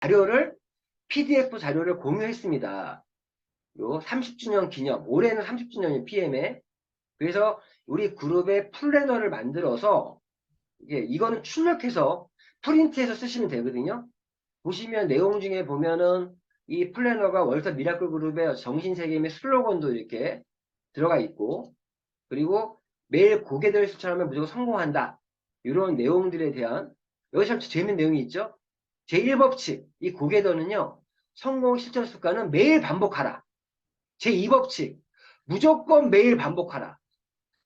자료를 PDF 자료를 공유했습니다. 요 30주년 기념, 올해는 30주년이 PM에. 그래서 우리 그룹의 플래너를 만들어서 이게 이거는 출력해서 프린트해서 쓰시면 되거든요. 보시면 내용 중에 보면은 이 플래너가 월터 미라클 그룹의 정신세계의 슬로건도 이렇게 들어가 있고 그리고 매일 고개들 실천하면 무조건 성공한다. 이런 내용들에 대한 여기 참 재밌는 내용이 있죠. 제1법칙 이 고개도는요. 성공 실천 습관은 매일 반복하라. 제2법칙 무조건 매일 반복하라.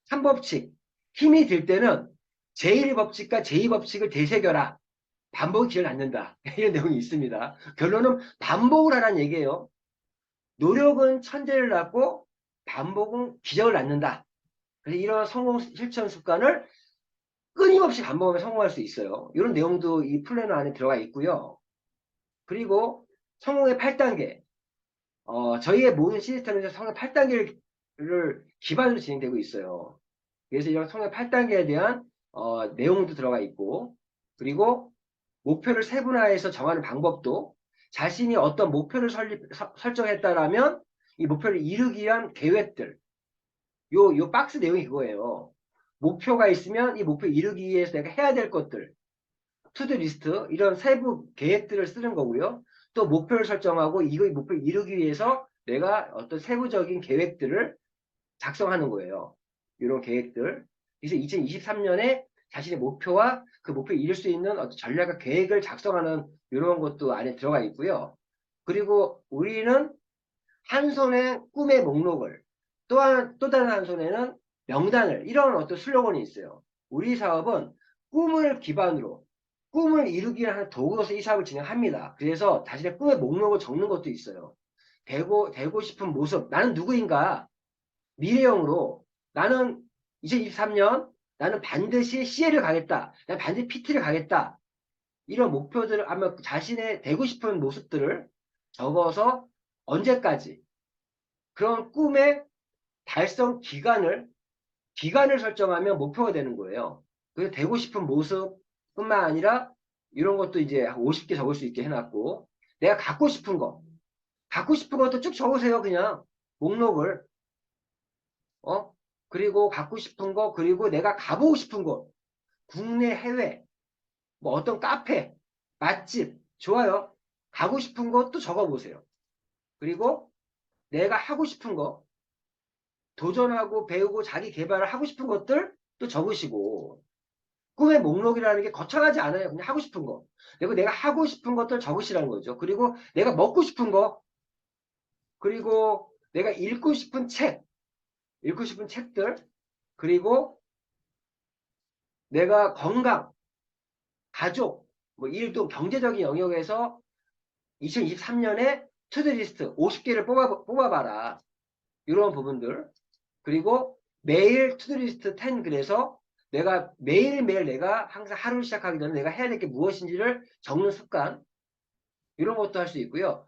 3법칙 힘이 들 때는 제1법칙과 제2법칙을 되새겨라. 반복이 기회를 낳는다. 이런 내용이 있습니다. 결론은 반복을 하라는 얘기예요. 노력은 천재를 낳고 반복은 기적을 낳는다. 그래서 이런 성공 실천 습관을 끊임없이 반복하면 성공할 수 있어요. 이런 내용도 이 플래너 안에 들어가 있고요. 그리고 성공의 8단계. 어, 저희의 모든 시스템에서 성공 8단계를 기반으로 진행되고 있어요. 그래서 이런 성공 8단계에 대한 어, 내용도 들어가 있고 그리고 목표를 세분화해서 정하는 방법도 자신이 어떤 목표를 설립, 서, 설정했다라면 이 목표를 이루기 위한 계획들 요, 요 박스 내용이 그거예요. 목표가 있으면 이 목표 이루기 위해서 내가 해야 될 것들 투두 리스트 이런 세부 계획들을 쓰는 거고요. 또 목표를 설정하고 이거 목표를 이루기 위해서 내가 어떤 세부적인 계획들을 작성하는 거예요. 이런 계획들. 그래서 2023년에 자신의 목표와 그 목표를 이룰 수 있는 어떤 전략과 계획을 작성하는 이런 것도 안에 들어가 있고요. 그리고 우리는 한 손에 꿈의 목록을 또, 한, 또 다른 한 손에는 명단을 이런 어떤 슬로건이 있어요. 우리 사업은 꿈을 기반으로 꿈을 이루기 위한 도구로서 이 사업을 진행합니다. 그래서 자신의 꿈의 목록을 적는 것도 있어요. 되고, 되고 싶은 모습. 나는 누구인가? 미래형으로 나는 2023년 나는 반드시 CL을 가겠다. 나는 반드시 PT를 가겠다. 이런 목표들을 아마 자신의 되고 싶은 모습들을 적어서 언제까지 그런 꿈의 달성 기간을 기간을 설정하면 목표가 되는 거예요. 그래서 되고 싶은 모습뿐만 아니라 이런 것도 이제 50개 적을 수 있게 해놨고 내가 갖고 싶은 거 갖고 싶은 것도 쭉 적으세요 그냥 목록을. 어? 그리고 갖고 싶은 거 그리고 내가 가보고 싶은 곳. 국내 해외 뭐 어떤 카페 맛집 좋아요. 가고 싶은 것도 적어보세요. 그리고 내가 하고 싶은 거 도전하고 배우고 자기 개발을 하고 싶은 것들 또 적으시고 꿈의 목록이라는 게 거창하지 않아요. 그냥 하고 싶은 거. 그리고 내가 하고 싶은 것들 적으시라는 거죠. 그리고 내가 먹고 싶은 거 그리고 내가 읽고 싶은 책 읽고 싶은 책들 그리고 내가 건강 가족 뭐 일도 경제적인 영역에서 2023년에 투드리스트 50개를 뽑아, 뽑아봐라. 이런 부분들. 그리고 매일 투두리스트 10 그래서 내가 매일매일 내가 항상 하루를 시작하기 전에 내가 해야 될 게 무엇인지를 적는 습관 이런 것도 할 수 있고요.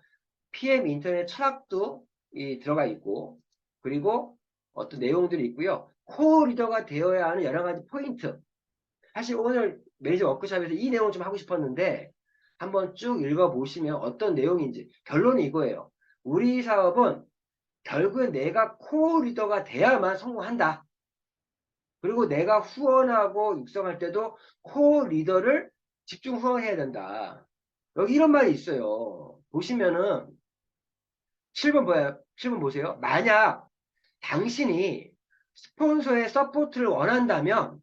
PM 인터넷 철학도 이 들어가 있고 그리고 어떤 내용들이 있고요. 코어 리더가 되어야 하는 여러 가지 포인트 사실 오늘 매니저 워크샵에서 이 내용 좀 하고 싶었는데 한번 쭉 읽어보시면 어떤 내용인지 결론이 이거예요. 우리 사업은 결국엔 내가 코어 리더가 돼야만 성공한다. 그리고 내가 후원하고 육성할 때도 코어 리더를 집중 후원해야 된다. 여기 이런 말이 있어요. 보시면은 7번 뭐야? 7번 보세요. 만약 당신이 스폰서의 서포트를 원한다면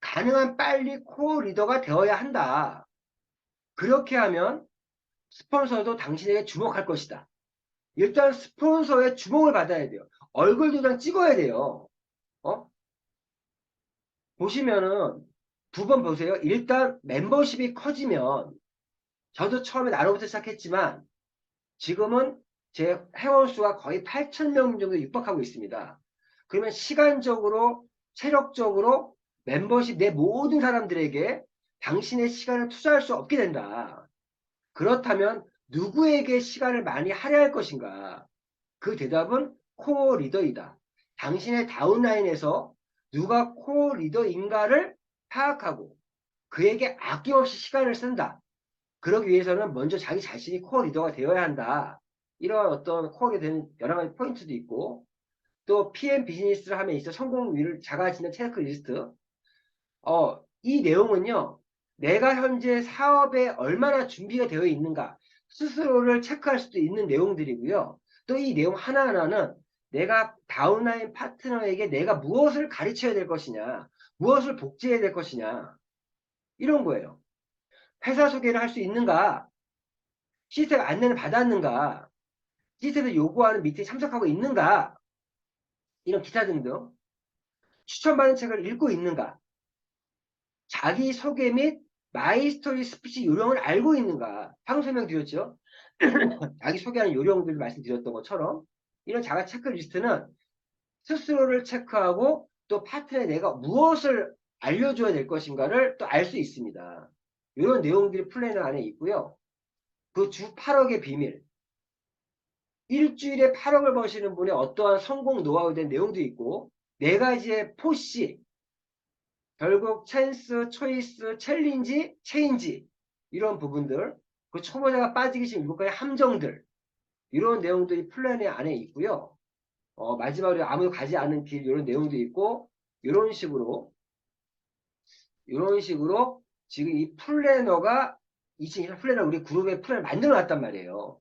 가능한 빨리 코어 리더가 되어야 한다. 그렇게 하면 스폰서도 당신에게 주목할 것이다. 일단 스폰서의 주목을 받아야 돼요. 얼굴 도장 찍어야 돼요. 어? 보시면은 두 번 보세요. 일단 멤버십이 커지면 저도 처음에 나로부터 시작했지만 지금은 제 회원 수가 거의 8,000명 정도 육박하고 있습니다. 그러면 시간적으로 체력적으로 멤버십 내 모든 사람들에게 당신의 시간을 투자할 수 없게 된다. 그렇다면 누구에게 시간을 많이 할애할 것인가? 그 대답은 코어 리더이다. 당신의 다운라인에서 누가 코어 리더인가를 파악하고 그에게 아낌없이 시간을 쓴다. 그러기 위해서는 먼저 자기 자신이 코어 리더가 되어야 한다. 이런 어떤 코어에 되는 여러 가지 포인트도 있고 또 PM 비즈니스를 함에 있어 성공률을 작아지는 체크리스트 어, 이 내용은요. 내가 현재 사업에 얼마나 준비가 되어 있는가 스스로를 체크할 수도 있는 내용들이고요. 또 이 내용 하나하나는 내가 다운라인 파트너에게 내가 무엇을 가르쳐야 될 것이냐, 무엇을 복제해야 될 것이냐, 이런 거예요. 회사 소개를 할 수 있는가, 시스템 안내를 받았는가, 시스템을 요구하는 미팅에 참석하고 있는가, 이런 기타 등등, 추천받은 책을 읽고 있는가, 자기 소개 및 마이스토리 스피치 요령을 알고 있는가, 방금 설명드렸죠? 자기 소개하는 요령들을 말씀드렸던 것처럼 이런 자가 체크리스트는 스스로를 체크하고 또 파트너에 내가 무엇을 알려줘야 될 것인가를 또 알 수 있습니다. 이런 내용들이 플래너 안에 있고요. 그 주 8억의 비밀. 일주일에 8억을 버시는 분의 어떠한 성공 노하우에 대한 내용도 있고 네 가지의 포시 결국 찬스, 초이스, 챌린지, 체인지 이런 부분들 그 초보자가 빠지기 싫은 일곱 가지 함정들 이런 내용들이 플랜의 안에 있고요. 어, 마지막으로 아무도 가지 않은 길 이런 내용도 있고 이런 식으로 이런 식으로 지금 이 플래너가 2024 플래너 우리 그룹의 플랜을 만들어 놨단 말이에요.